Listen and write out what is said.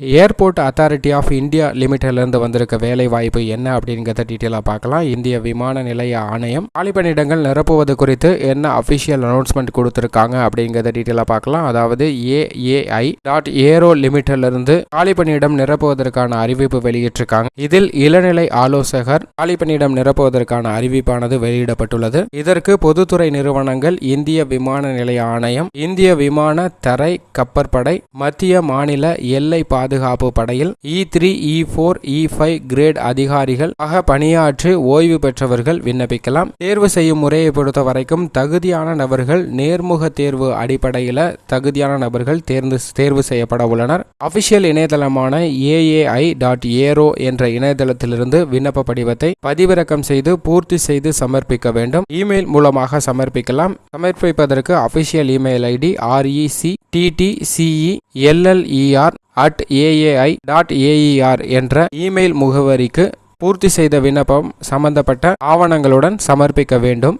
Airport authority of India லிமிட்டிலிருந்து வந்திருக்க வேலை வாய்ப்பு என்ன அப்படிங்கிறத டீட்டெயிலாக பார்க்கலாம். இந்திய விமான நிலைய ஆணையம் காலிப்பணியிடங்கள் நிரப்புவது குறித்து என்ன அஃபிஷியல் அனௌன்ஸ்மெண்ட் கொடுத்துருக்காங்க அப்படிங்கிறத டீட்டெயிலாக பார்க்கலாம். அதாவது ஏஏஐ டாட் ஏரோ லிமிட்டிலிருந்து காலிப்பணியிடம் நிரப்புவதற்கான அறிவிப்பு வெளியிட்டிருக்காங்க. இதில் இளநிலை ஆலோசகர் காலிப்பணியிடம் நிரப்புவதற்கான அறிவிப்பானது வெளியிடப்பட்டுள்ளது. இதற்கு பொதுத்துறை நிறுவனங்கள் இந்திய விமான நிலைய ஆணையம் இந்திய விமான தரை கப்பற்படை மத்திய மாநில எல்லை பாதுகாப்பு படையில் E three E four E five grade அதிகாரிகள் ஆக பணியாற்றி ஓய்வு பெற்றவர்கள் விண்ணப்பிக்கலாம். தேர்வு செய்யும் முறையை பொறுத்த வரைக்கும் தகுதியான நபர்கள் நேர்முக தேர்வு அடிப்படையில் தகுதியான நபர்கள் தேர்ந்து தேர்வு செய்யப்பட உள்ளனர். அபிஷியல் இணையதளமான ஏஏஐ டாட் ஏரோ என்ற இணையதளத்திலிருந்து விண்ணப்ப படிவத்தை பதிவிறக்கம் செய்து பூர்த்தி செய்து சமர்ப்பிக்க வேண்டும். E இமெயில் மூலமாக சமர்ப்பிக்கலாம். சமர்ப்பிப்பதற்கு official email ID REC TTCE LLER at AAI dot AER என்ற இமெயில் முகவரிக்கு பூர்த்தி செய்த விண்ணப்பம் சம்பந்தப்பட்ட ஆவணங்களுடன் சமர்ப்பிக்க வேண்டும்.